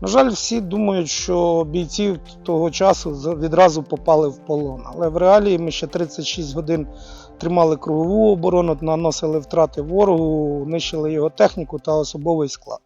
На жаль, всі думають, що бійці того часу відразу попали в полон. Але в реалії ми ще 36 годин тримали кругову оборону, наносили втрати ворогу, нищили його техніку та особовий склад.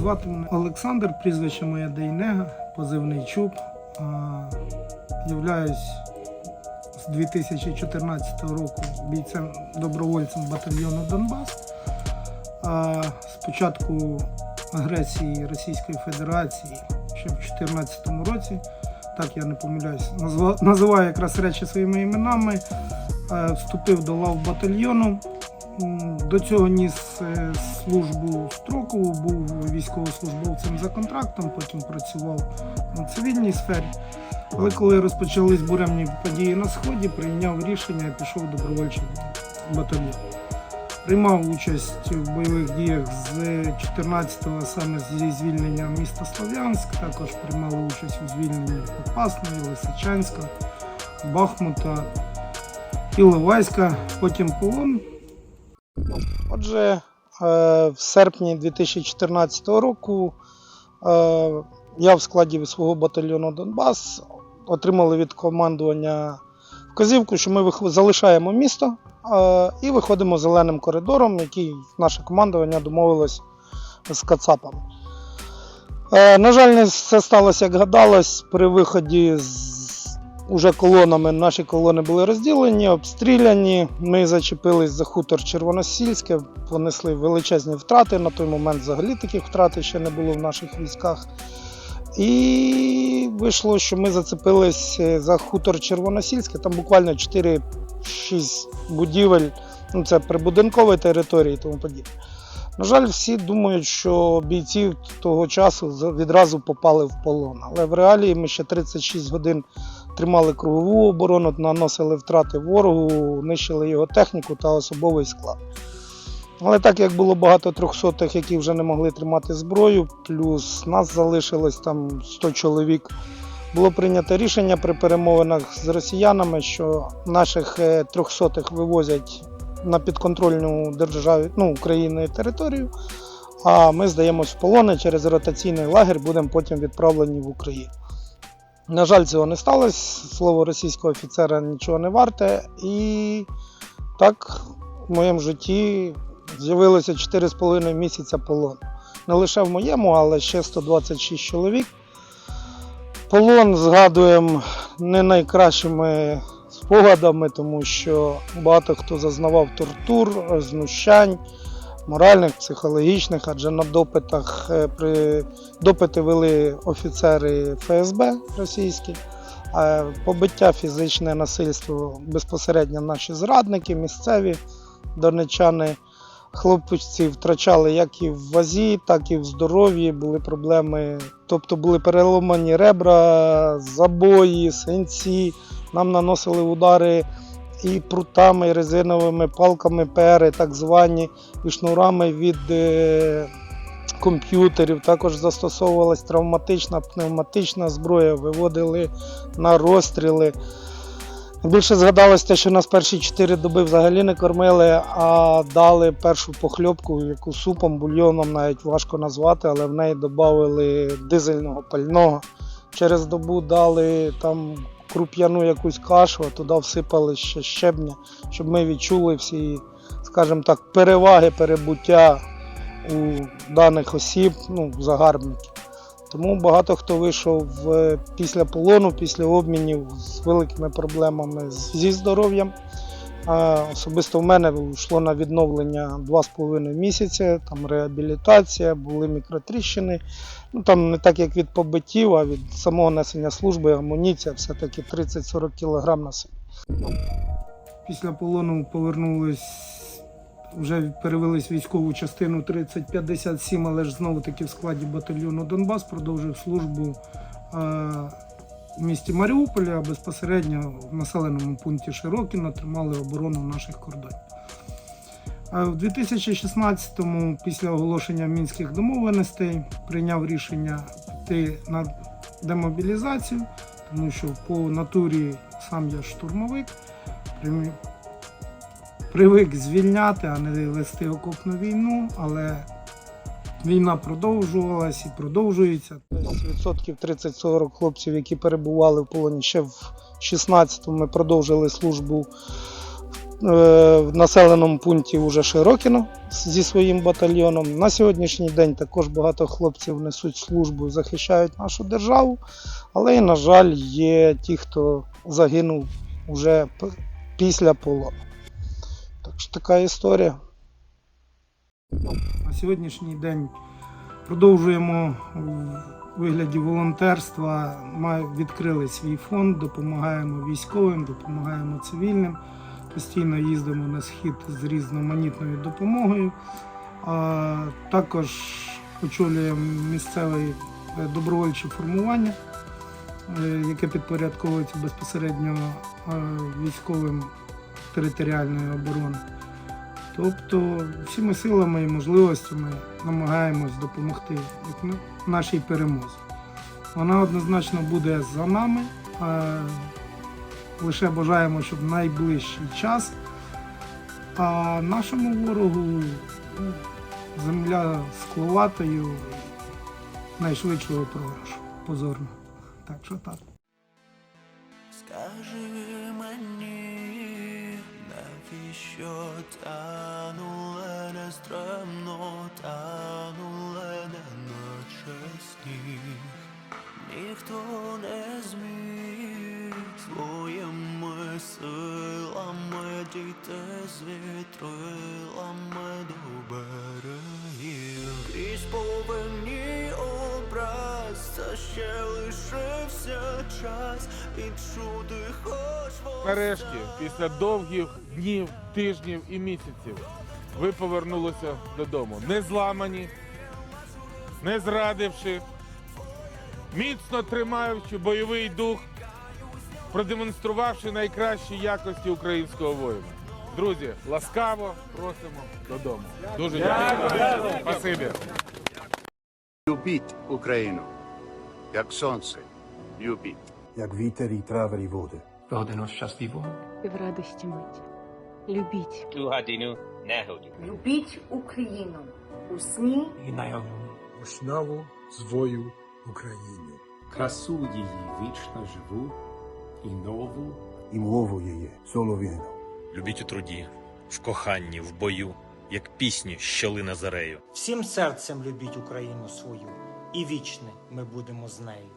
Звати мене Олександр, прізвище моє Дейнега, позивний Чуб. Являюсь з 2014 року бійцем добровольцем батальйону Донбас. А, З початку агресії Російської Федерації ще в 2014 році, так я не помиляюсь, називаю якраз речі своїми іменами. Вступив до лав батальйону. До цього ніс е, службу строкову, був військовослужбовцем за контрактом, потім працював у цивільній сфері. Але коли розпочались буремні події на сході, прийняв рішення і пішов в добровольчий батальйон. Приймав участь в бойових діях з 14-го, саме зі звільнення міста Слов'янськ. Також приймали участь у звільненні Попасної, Лисичанська, Бахмута, Іловайська, потім полон. Отже, е, в серпні 2014 року е, я в складі свого батальйону Донбас отримали від командування вказівку, що ми залишаємо місто е, і виходимо зеленим коридором, який наше командування домовилось з Кацапами. На жаль, не все сталося, як гадалось. При виході з уже колонами наші колони були розділені, обстріляні. Ми зачепились за хутор Червоносільське, понесли величезні втрати. На той момент взагалі таких втрат ще не було в наших військах. І вийшло, що ми зацепились е, за хутор Червоносільське. Там буквально 4-6 будівель. Ну, це прибудинкової території і тому подібне. На жаль, всі думають, що бійці того часу відразу попали в полон. Але в реалії ми ще 36 годин тримали кругову оборону, наносили втрати ворогу, нищили його техніку та особовий склад. Але так як було багато трьохсотих, які вже не могли тримати зброю, плюс нас залишилось там 100 чоловік, було прийнято рішення при перемовинах з росіянами, що наших е, трьохсотих вивозять на підконтрольну державі ну, Україною територію, а ми здаємось в полони через ротаційний лагер, будемо потім відправлені в Україну. На жаль, цього не сталося. Слово російського офіцера нічого не варте. І так в моєму житті з'явилося 4,5 місяця полону. Не лише в моєму, але ще 126 чоловік. Полон згадуємо не найкращими спогадами, тому що багато хто зазнавав тортур, знущань, моральних, психологічних, адже на допитах е, при допити вели офіцери ФСБ російські, а побиття, фізичне насильство безпосередньо наші зрадники, місцеві донечани. Хлопці втрачали як і в вазі, так і в здоров'ї, були проблеми, тобто були переломані ребра, забої, синці. Нам наносили удари і прутами, і резиновими палками пери, так звані, і шнурами від е, комп'ютерів. Також застосовувалась травматична, пневматична зброя, виводили на розстріли. Більше згадалось те, що нас перші 4 доби взагалі не кормили, а дали першу похльопку, яку супом, бульйоном навіть важко назвати, але в неї додали дизельного пального. Через добу дали там круп'яну якусь кашу, а туди всипали ще щебня, щоб ми відчули всі, скажімо так, переваги перебуття у даних осіб, ну, загарбників. Тому багато хто вийшов е, після полону, після обмінів з великими проблемами зі здоров'ям. Особисто в мене йшло на відновлення 2,5 місяці, там реабілітація, були мікротріщини. Ну, там не так як від побиттів, а від самого несення служби, амуніція, все-таки 30-40 кг на себе. після полону повернулись, вже перевелись військову частину 3057, але ж знову таки в складі батальйону Донбас продовжив службу в місті Маріуполі, а безпосередньо в населеному пункті Широкіно тримали оборону наших кордонів. А в 2016-му, після оголошення мінських домовленостей, прийняв рішення піти на демобілізацію, тому що по натурі сам я штурмовик, привик звільняти, а не вести окопну війну, але війна продовжувалась і продовжується. Відсотків 30-40 хлопців, які перебували в полоні ще в 16-му, ми продовжили службу е, в населеному пункті уже Широкіно зі своїм батальйоном. На сьогоднішній день також багато хлопців несуть службу захищають нашу державу. Але на жаль, є ті, хто загинув уже після полону. Так що така історія. На сьогоднішній день продовжуємо у вигляді волонтерства. Ми відкрили свій фонд, допомагаємо військовим, допомагаємо цивільним. Постійно їздимо на схід з різноманітною допомогою. А також очолюємо місцеве е, добровольче формування, е, яке підпорядковується безпосередньо е, військовим територіальної оборони. Тобто всіми силами і можливостями намагаємось допомогти нашій перемозі. Вона однозначно буде за нами. Лише бажаємо, щоб найближчий час. А нашому ворогу ну, земля скловатою найшвидшого програшу. Позорно. Так що так. Скажи навіщо тануле нестремно, тануле неначе сніг. Ніхто не зміг своїми силами дійти з вітрилами до берегів. Крізь повинні образ, це ще лишився час відчути хоч. Нарешті, після довгих днів, тижнів і місяців, ви повернулися додому. Не зламані, не зрадивши, міцно тримаючи бойовий дух, продемонструвавши найкращі якості українського воїна. Друзі, ласкаво просимо додому. Дуже дякую. Спасибі. Любіть Україну, як сонце. Любіть. як вітер і трави і води. Годину щасливого. і в радості мить. Любіть. ту годину негоди. Любіть Україну у сні І найому. Вишневу свою Україну. красу її вічно живу і нову І мову її солов'їну. Любіть у труді, в коханні, в бою, як пісню, що лине зарею. Всім серцем любіть Україну свою, і вічне ми будемо з нею.